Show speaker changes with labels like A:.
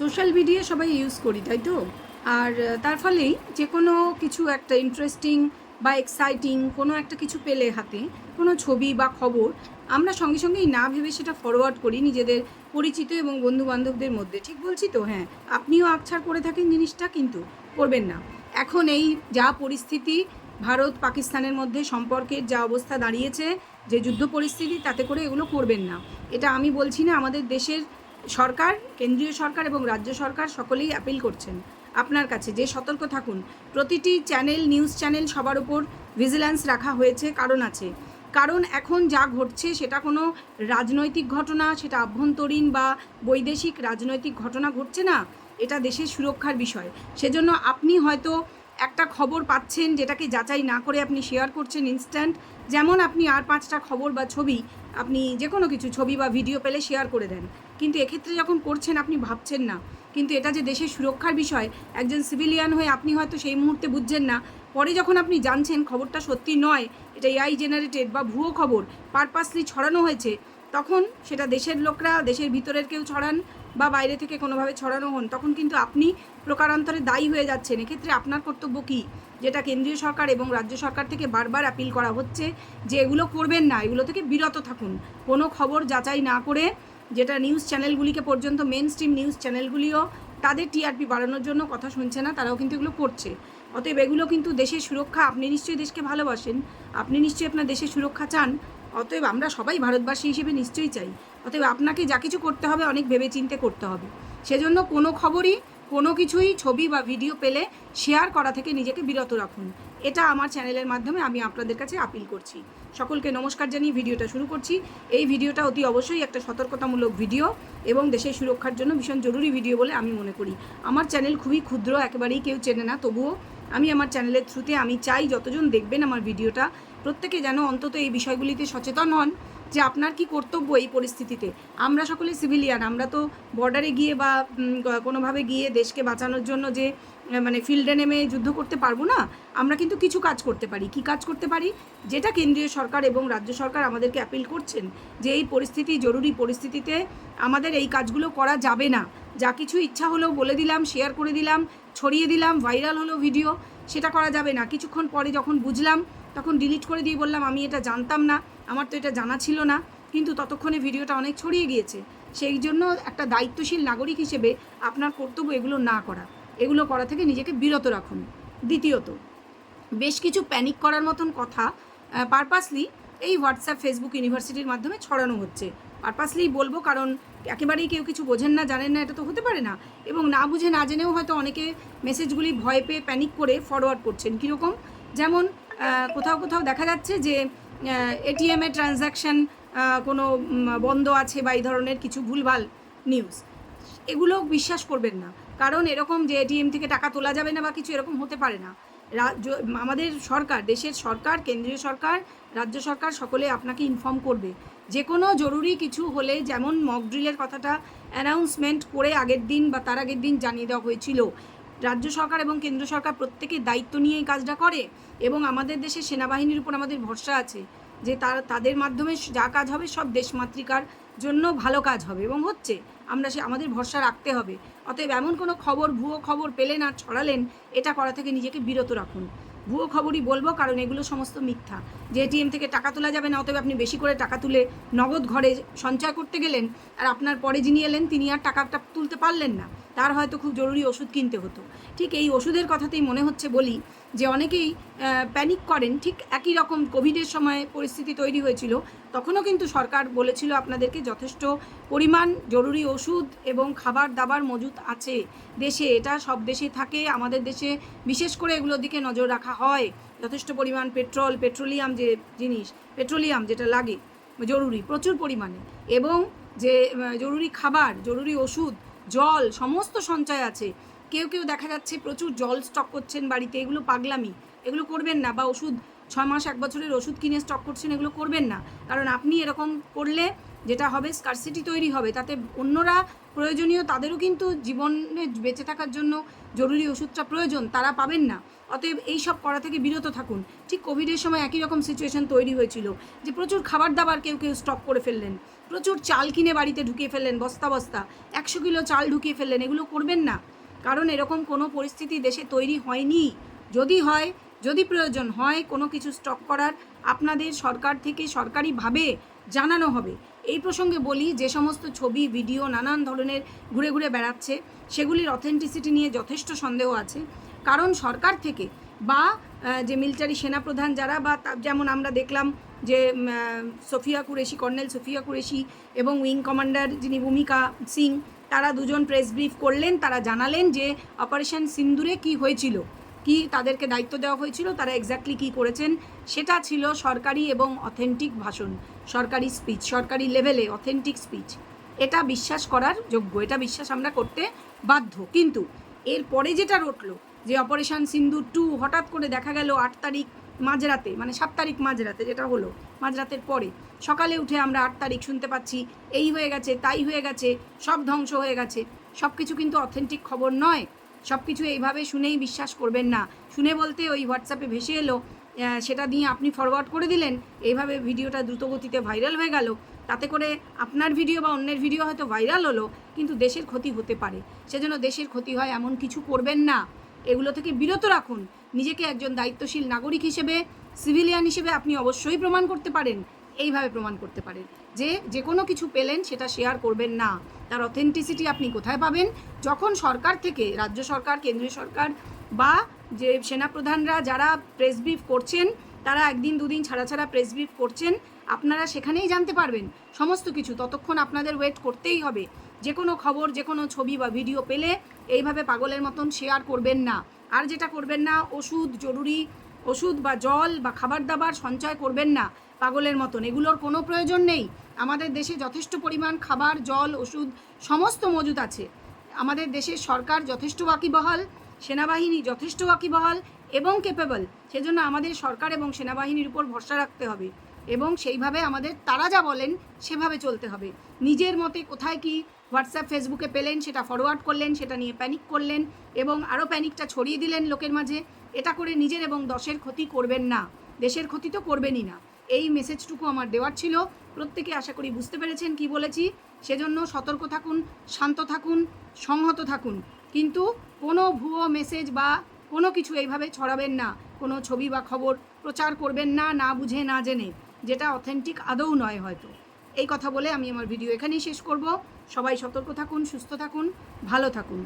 A: Social media সবাই use করি, তাই তো? আর তার ফলেই যে কোনো কিছু একটা ইন্টারেস্টিং বা এক্সাইটিং কোনো একটা কিছু পেলে হাতে, কোনো ছবি বা খবর, আমরা সঙ্গে সঙ্গেই না ভেবে সেটা ফরওয়ার্ড করি নিজেদের পরিচিত এবং বন্ধু বান্ধবদের মধ্যে। ঠিক বলছি তো? হ্যাঁ আপনিও আকছাড় করে থাকেন জিনিসটা, কিন্তু করবেন না। এখন এই যা পরিস্থিতি ভারত পাকিস্তানের মধ্যে সম্পর্কের যা অবস্থা দাঁড়িয়েছে, যে যুদ্ধ পরিস্থিতি, তাতে করে এগুলো করবেন না। এটা আমি বলছি না, আমাদের দেশের সরকার, কেন্দ্রীয় সরকার এবং রাজ্য সরকার সকলেই অ্যাপিল করছেন আপনার কাছে। যে সতর্ক থাকুন। প্রতিটি চ্যানেল নিউজ চ্যানেল সবার উপর ভিজিল্যান্স রাখা হয়েছে, কারণ আছে। কারণ এখন যা ঘটছে সেটা কোনো রাজনৈতিক ঘটনা, সেটা আভ্যন্তরীণ বা বৈদেশিক রাজনৈতিক ঘটনা ঘটছে না। এটা দেশের সুরক্ষার বিষয়। সেজন্য আপনি হয়তো একটা খবর পাচ্ছেন যেটাকে যাচাই না করে আপনি শেয়ার করছেন ইনস্ট্যান্ট যেমন আপনি আর পাঁচটা খবর বা ছবি, আপনি যে কোনো কিছু ছবি বা ভিডিও পেলে শেয়ার করে দেন। কিন্তু এক্ষেত্রে যখন করছেন, আপনি ভাবছেন না। কিন্তু এটা যে দেশের সুরক্ষার বিষয়, একজন সিভিলিয়ান হয়ে আপনি হয়তো সেই মুহূর্তে বুঝছেন না। পরে যখন আপনি জানছেন খবরটা সত্যি নয়, এটা এআই জেনারেটেড বা ভুয়ো খবর পারপাসলি ছড়ানো হয়েছে, তখন সেটা দেশের লোকরা, দেশের ভিতরের কেউ ছড়ান বা বাইরে থেকে কোনোভাবে ছড়ানো হন, তখন কিন্তু আপনি প্রকারান্তরে দায়ী হয়ে যাচ্ছেন। এক্ষেত্রে আপনার কর্তব্য কী? যেটা কেন্দ্রীয় সরকার এবং রাজ্য সরকার থেকে বারবার অ্যাপিল করা হচ্ছে যে এগুলো করবেন না, এগুলো থেকে বিরত থাকুন। কোনো খবর যাচাই না করে যেটা নিউজ চ্যানেলগুলিকে পর্যন্ত মেন স্ট্রিম নিউজ চ্যানেলগুলিও তাদের টিআরপি বাড়ানোর জন্য কথা শুনছে না, তারাও কিন্তু এগুলো করছে। অতএব এগুলো কিন্তু দেশের সুরক্ষা, আপনি নিশ্চয়ই দেশকে ভালোবাসেন, আপনি নিশ্চয়ই আপনার দেশের সুরক্ষা চান, অতএব আমরা সবাই ভারতবাসী হিসেবে নিশ্চয়ই চাই। অতএব আপনাকে যা কিছু করতে হবে, অনেক ভেবেচিন্তে করতে হবে। সেজন্য কোনো খবরই, কোনো কিছুই ছবি বা ভিডিও পেলে শেয়ার করা থেকে নিজেকে বিরত রাখুন। এটা আমার চ্যানেলের মাধ্যমে আমি আপনাদের কাছে আপিল করছি। সকলকে নমস্কার জানিয়ে ভিডিওটা শুরু করছি। এই ভিডিওটা অতি অবশ্যই একটা সতর্কতামূলক ভিডিও এবং দেশের সুরক্ষার জন্য ভীষণ জরুরি ভিডিও বলে আমি মনে করি। আমার চ্যানেল খুবই ক্ষুদ্র, একেবারেই কেউ চেনে না, তবুও আমি আমার চ্যানেলের থ্রুতে আমি চাই যতজন দেখবেন আমার ভিডিওটা, প্রত্যেকে যেন অন্তত এই বিষয়গুলিতে সচেতন হন। যে আপনার কি কর্তব্য এই পরিস্থিতিতে? আমরা সকলে সিভিলিয়ান আমরা তো বর্ডারে গিয়ে বা কোনোভাবে গিয়ে দেশকে বাঁচানোর জন্য যে মানে ফিল্ডে নেমে যুদ্ধ করতে পারব না, আমরা কিন্তু কিছু কাজ করতে পারি। কি কাজ করতে পারি? যেটা কেন্দ্রীয় সরকার এবং রাজ্য সরকার আমাদেরকে অ্যাপিল করছেন যে, এই পরিস্থিতি জরুরি পরিস্থিতিতে আমাদের এই কাজগুলো করা যাবে না। যা কিছু ইচ্ছা হলো বলে দিলাম শেয়ার করে দিলাম, ছড়িয়ে দিলাম ভাইরাল হলো ভিডিও সেটা করা যাবে না। কিছুক্ষণ পরে যখন বুঝলাম, তখন ডিলিট করে দিয়ে বললাম, আমি এটা জানতাম না। আমার তো এটা জানা ছিল না, কিন্তু ততক্ষণে ভিডিওটা অনেক ছড়িয়ে গিয়েছে। সেই জন্য একটা দায়িত্বশীল নাগরিক হিসেবে আপনার কর্তব্য এগুলো না করা। এগুলো করা থেকে নিজেকে বিরত রাখুন। দ্বিতীয়ত, বেশ কিছু প্যানিক করার মতন কথা পারপাসলি এই হোয়াটসঅ্যাপ ফেসবুক ইউনিভার্সিটির মাধ্যমে ছড়ানো হচ্ছে। পারপাসলি বলব কারণ একেবারেই কেউ কিছু বোঝেন না, জানেন না, এটা তো হতে পারে না। এবং না বুঝে, না জেনেও হয়তো অনেকে মেসেজগুলি ভয় পেয়ে প্যানিক করে ফরওয়ার্ড করছেন। কীরকম? যেমন কোথাও কোথাও দেখা যাচ্ছে যে এটিএমে ট্রানজ্যাকশান কোনো বন্ধ আছে বা এই ধরনের কিছু ভুলভাল নিউজ এগুলো বিশ্বাস করবেন না। কারণ এরকম যে এটিএম থেকে টাকা তোলা যাবে না বা কিছু এরকম হতে পারে না। আমাদের সরকার, দেশের সরকার, কেন্দ্রীয় সরকার, রাজ্য সরকার সকলে আপনাকে ইনফর্ম করবে। যে কোনো জরুরি কিছু হলে যেমন মক ড্রিলের কথাটা অ্যানাউন্সমেন্ট করে আগের দিন বা তার আগের দিন জানিয়ে দেওয়া হয়েছিল রাজ্য সরকার এবং কেন্দ্র সরকার প্রত্যেকে দায়িত্ব নিয়ে এই কাজটা করে এবং আমাদের দেশে সেনাবাহিনীর উপর আমাদের ভরসা আছে যে তার, তাদের মাধ্যমে যা কাজ হবে সব দেশমাতৃকার জন্য ভালো কাজ হবে এবং হচ্ছে আমরা সে, আমাদের ভরসা রাখতে হবে। অতএব এমন কোনো খবর, ভুয়ো খবর পেলেন আর ছড়ালেন, এটা করা থেকে নিজেকে বিরত রাখুন। ভুয়ো খবরই বলব, কারণ এগুলো সমস্ত মিথ্যা। যে এটিএম থেকে টাকা তোলা যাবে না, অতএব আপনি বেশি করে টাকা তুলে নগদ ঘরে সঞ্চয় করতে গেলেন, আর আপনার পরে যিনি এলেন, তিনি আর টাকাটা তুলতে পারলেন না। তার হয়তো খুব জরুরি ওষুধ কিনতে হতো। ঠিক এই ওষুধের কথাতেই মনে হচ্ছে বলি যে অনেকেই প্যানিক করেন। ঠিক একই রকম কোভিডের সময় পরিস্থিতি তৈরি হয়েছিল। তখনও কিন্তু সরকার বলেছিল আপনাদেরকে যথেষ্ট পরিমাণ জরুরি ওষুধ এবং খাবার দাবার মজুত আছে। দেশে এটা সব দেশে থাকে। আমাদের দেশে বিশেষ করে এগুলোর দিকে নজর রাখা হয়। যথেষ্ট পরিমাণ পেট্রোল, পেট্রোলিয়াম যে জিনিস, পেট্রোলিয়াম যেটা লাগে, জরুরি, প্রচুর পরিমাণে। এবং যে জরুরি খাবার, জরুরি ওষুধ, জল, সমস্ত সঞ্চয় আছে। কেউ কেউ দেখা যাচ্ছে প্রচুর জল স্টক করছেন বাড়িতে, এগুলো পাগলামি। এগুলো করবেন না বা ওষুধ, ছয় মাস, এক বছরের ওষুধ কিনে স্টক করছেন, এগুলো করবেন না। কারণ আপনি এরকম করলে যেটা হবে স্কারসিটি তৈরি হবে। তাতে অন্যরা প্রয়োজনীয়, তাদেরও কিন্তু জীবনে বেঁচে থাকার জন্য জরুরি ওষুধটা প্রয়োজন, তারা পাবেন না। অতএব এই সব করা থেকে বিরত থাকুন। ঠিক কোভিডের সময় একই রকম সিচুয়েশন তৈরি হয়েছিল, যে প্রচুর খাবার দাবার কেউ কেউ স্টক করে ফেললেন, প্রচুর চাল কিনে বাড়িতে ঢুকিয়ে ফেললেন, বস্তা বস্তা, একশো কিলো চাল ঢুকিয়ে ফেললেন, এগুলো করবেন না। কারণ এরকম কোনো পরিস্থিতি দেশে তৈরি হয়নি। যদি হয়, যদি প্রয়োজন হয়, কোনো কিছু স্টক করার আপনাদের সরকার থেকে সরকারিভাবে জানানো হবে। এই প্রসঙ্গে বলি, যে সমস্ত ছবি ভিডিও নানান ধরনের ঘুরে ঘুরে বেড়াচ্ছে, সেগুলির অথেন্টিসিটি নিয়ে যথেষ্ট সন্দেহ আছে। কারণ সরকার থেকে বা যে মিলিটারি সেনাপ্রধান যারা বা যেমন আমরা দেখলাম যে সোফিয়া কুরেশি, কর্নেল সোফিয়া কুরেশি এবং উইং কমান্ডার যিনি ভূমিকা সিং, তারা দুজন প্রেস ব্রিফ করলেন, তারা জানালেন যে অপারেশন সিন্দুরে কি হয়েছিল, কি তাদেরকে দায়িত্ব দেওয়া হয়েছিল, তারা এক্স্যাক্টলি কি করেছেন, সেটা ছিল সরকারি এবং অথেন্টিক ভাষণ, সরকারি স্পিচ সরকারি লেভেলে অথেন্টিক স্পিচ এটা বিশ্বাস করার যোগ্য, এটা বিশ্বাস আমরা করতে বাধ্য। কিন্তু এরপরে যেটা রটলো যে অপারেশন সিন্দুর টু হঠাৎ করে দেখা গেল আট তারিখ মাঝরাতে মানে সাত তারিখ মাঝরাতে যেটা হলো, মাঝরাতের পরে। সকালে উঠে আমরা আট তারিখ শুনতে পাচ্ছি, এই হয়ে গেছে, তাই হয়ে গেছে, সব ধ্বংস হয়ে গেছে। সব কিছু কিন্তু অথেন্টিক খবর নয়। সব কিছু এইভাবে শুনেই বিশ্বাস করবেন না। শুনে বলতে ওই হোয়াটসঅ্যাপে ভেসে এলো সেটা দিয়ে আপনি ফরওয়ার্ড করে দিলেন, এইভাবে ভিডিওটা দ্রুতগতিতে ভাইরাল হয়ে গেল। তাতে করে আপনার ভিডিও বা অন্যের ভিডিও হয়তো ভাইরাল হলো, কিন্তু দেশের ক্ষতি হতে পারে। সেজন্য দেশের ক্ষতি হয় এমন কিছু করবেন না। এগুলো থেকে বিরত রাখুন। নিজেকে একজন দায়িত্বশীল নাগরিক হিসেবে, সিভিলিয়ান হিসেবে আপনি অবশ্যই প্রমাণ করতে পারেন। এইভাবে প্রমাণ করতে পারেন যে যে কোনো কিছু পেলেন, সেটা শেয়ার করবেন না। তার অথেন্টিসিটি আপনি কোথায় পাবেন? যখন সরকার থেকে, রাজ্য সরকার, কেন্দ্রীয় সরকার বা যে সেনাপ্রধানরা যারা প্রেস ব্রিফ করছেন, তারা একদিন, দুদিন ছাড়া ছাড়া প্রেস ব্রিফ করছেন, আপনারা সেখানেই জানতে পারবেন। সমস্ত কিছু ততক্ষণ আপনাদের ওয়েট করতেই হবে। যে কোনো খবর, যে কোনো ছবি বা ভিডিও পেলে এইভাবে পাগলের মতন শেয়ার করবেন না। আর যেটা করবেন না, ওষুধ জরুরি, ওষুধ বা জল বা খাবার দাবার সঞ্চয় করবেন না পাগলের মতন। এগুলোর কোনো প্রয়োজন নেই। আমাদের দেশে যথেষ্ট পরিমাণ খাবার, জল, ওষুধ, সমস্ত মজুদ আছে। আমাদের দেশের সরকার যথেষ্ট ওয়াকিবহাল, সেনাবাহিনী যথেষ্ট ওয়াকিবহাল এবং কেপেবল সেজন্য আমাদের সরকার এবং সেনাবাহিনীর উপর ভরসা রাখতে হবে এবং সেইভাবে আমাদের তারা যা বলেন সেভাবে চলতে হবে। নিজের মতে কোথায় কি হোয়াটসঅ্যাপ, ফেসবুকে পেলেন, সেটা ফরওয়ার্ড করলেন, সেটা নিয়ে প্যানিক করলেন এবং আরও প্যানিকটা ছড়িয়ে দিলেন লোকের মাঝে। এটা করে নিজের এবং দশের ক্ষতি করবেন না। দেশের ক্ষতি তো করবেনই না। এই মেসেজটুকু আমার দেওয়ার ছিল। প্রত্যেকে আশা করি বুঝতে পেরেছেন কি বলেছি। সেজন্য সতর্ক থাকুন, শান্ত থাকুন, সংহত থাকুন। কিন্তু কোনো ভুয়ো মেসেজ বা কোনো কিছু এইভাবে ছড়াবেন না। কোনো ছবি বা খবর প্রচার করবেন না না বুঝে, না জেনে। যেটা অথেন্টিক আদৌ নয় হয়তো। এই কথা বলে আমি আমার ভিডিও এখানেই শেষ করব। সবাই সতর্ক থাকুন সুস্থ থাকুন ভালো থাকুন।